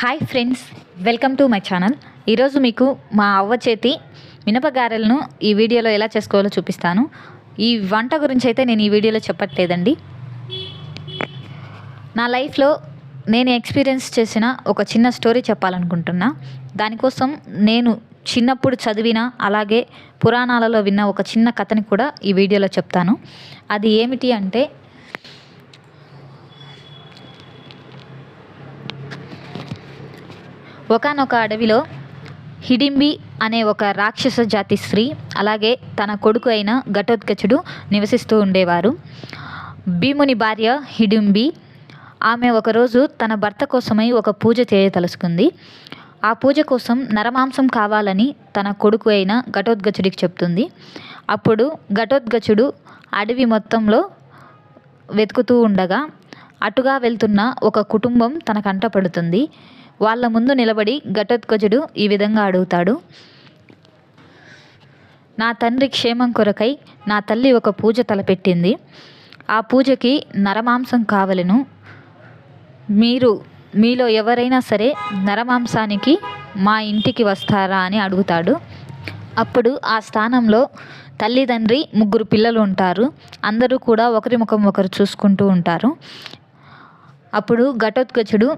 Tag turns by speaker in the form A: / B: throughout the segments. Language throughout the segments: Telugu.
A: Hi friends welcome to my channel ఈరోజు మీకు మా అవ్వ చేతి మినపగారెలను ఈ వీడియోలో ఎలా చేసుకోవాలో చూపిస్తాను. ఈ వంట గురించి అయితే నేను ఈ వీడియోలో చెప్పట్లేదండి. నా లైఫ్లో నేను ఎక్స్పీరియన్స్ చేసిన ఒక చిన్న స్టోరీ చెప్పాలనుకుంటున్నా. దానికోసం నేను చిన్నప్పుడు చదివిన అలాగే పురాణాలలో విన్న ఒక చిన్న కథని కూడా ఈ వీడియోలో చెప్తాను. అది ఏమిటి అంటే ఒకానొక అడవిలో హిడింబి అనే ఒక రాక్షస జాతి స్త్రీ అలాగే తన కొడుకు అయిన ఘటోత్కచుడు నివసిస్తూ ఉండేవారు. భీముని భార్య హిడింబి ఆమె ఒకరోజు తన భర్త కోసమై ఒక పూజ చేయదలుచుకుంది. ఆ పూజ కోసం నరమాంసం కావాలని తన కొడుకు అయిన ఘటోద్గచుడికి చెప్తుంది. అప్పుడు ఘటోద్గచుడు అడవి మొత్తంలో వెతుకుతూ ఉండగా అటుగా వెళ్తున్న ఒక కుటుంబం తన కంట పడుతుంది. వాళ్ళ ముందు నిలబడి ఘటోత్కజుడు ఈ విధంగా అడుగుతాడు. నా తండ్రి క్షేమం కొరకై నా తల్లి ఒక పూజ తలపెట్టింది. ఆ పూజకి నరమాంసం కావలను. మీరు మీలో ఎవరైనా సరే నరమాంసానికి మా ఇంటికి వస్తారా అని అడుగుతాడు. అప్పుడు ఆ స్థానంలో తల్లిదండ్రి ముగ్గురు పిల్లలు ఉంటారు. అందరూ కూడా ఒకరి ముఖం ఒకరు చూసుకుంటూ ఉంటారు. అప్పుడు ఘటోత్కచుడు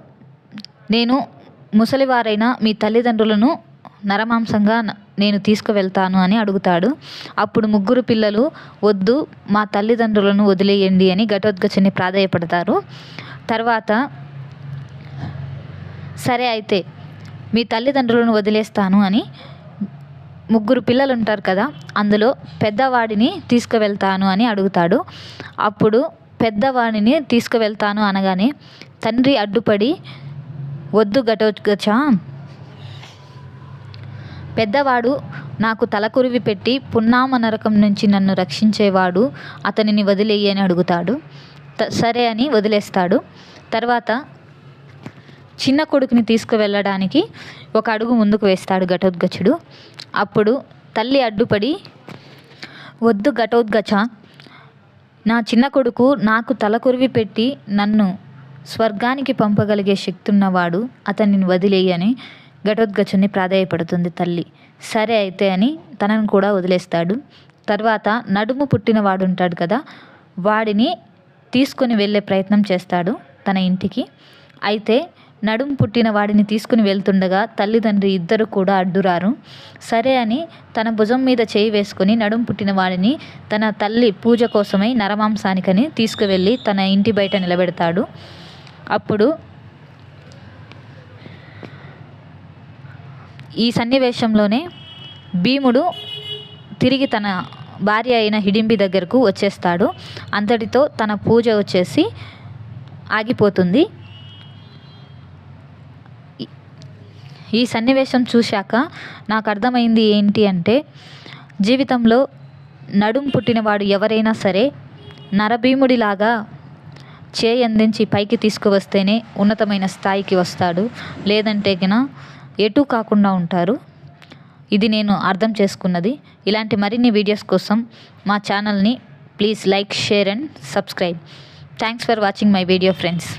A: నేను ముసలివారైన మీ తల్లిదండ్రులను నరమాంసంగా నేను తీసుకువెళ్తాను అని అడుగుతాడు. అప్పుడు ముగ్గురు పిల్లలు వద్దు మా తల్లిదండ్రులను వదిలేయండి అని ఘటోత్కచుని ప్రాధాయపడతారు. తర్వాత సరే అయితే మీ తల్లిదండ్రులను వదిలేస్తాను అని ముగ్గురు పిల్లలు ఉంటారు కదా అందులో పెద్దవాడిని తీసుకువెళ్తాను అని అడుగుతాడు. అప్పుడు పెద్దవాడిని తీసుకువెళ్తాను అనగానే తండ్రి అడ్డుపడి వద్దు ఘటోత్కచ. పెద్దవాడు నాకు తలకురివి పెట్టి పున్నామ నరకం నుంచి నన్ను రక్షించేవాడు అతనిని వదిలేయి అని అడుగుతాడు. సరే అని వదిలేస్తాడు. తర్వాత చిన్న కొడుకుని తీసుకువెళ్ళడానికి ఒక అడుగు ముందుకు వేస్తాడు ఘటోద్గచుడు. అప్పుడు తల్లి అడ్డుపడి వద్దు ఘటోద్గచ. నా చిన్న కొడుకు నాకు తలకొరివి పెట్టి నన్ను స్వర్గానికి పంపగలిగే శక్తి ఉన్నవాడు అతనిని వదిలేయని ఘటోద్గచుని ప్రాధాయపడుతుంది తల్లి. సరే అయితే అని తనను కూడా వదిలేస్తాడు. తర్వాత నడుము పుట్టినవాడు ఉంటాడు కదా వాడిని తీసుకొని వెళ్ళే ప్రయత్నం చేస్తాడు తన ఇంటికి. అయితే నడుము పుట్టిన వాడిని తీసుకుని వెళ్తుండగా తల్లిదండ్రి ఇద్దరు కూడా అడ్డురారు. సరే అని తన భుజం మీద చేయి వేసుకొని నడుము పుట్టిన వాడిని తన తల్లి పూజ కోసమై నరమాంసానికని తీసుకువెళ్ళి తన ఇంటి బయట నిలబెడతాడు. అప్పుడు ఈ సన్నివేశంలోనే భీముడు తిరిగి తన భార్య అయిన హిడింబి దగ్గరకు వచ్చేస్తాడు. అంతటితో తన పూజ వచ్చేసి ఆగిపోతుంది. ఈ సన్నివేశం చూశాక నాకు అర్థమైంది ఏంటి అంటే జీవితంలో నడుం పుట్టినవాడు ఎవరైనా సరే నరభీముడిలాగా చేయి అందించి పైకి తీసుకువస్తేనే ఉన్నతమైన స్థాయికి వస్తాడు. లేదంటే గిన ఎటు కాకుండా ఉంటారు. ఇది నేను అర్థం చేసుకున్నది. ఇలాంటి మరిన్ని వీడియోస్ కోసం మా ఛానల్ని please like share and subscribe. Thanks for watching my video friends.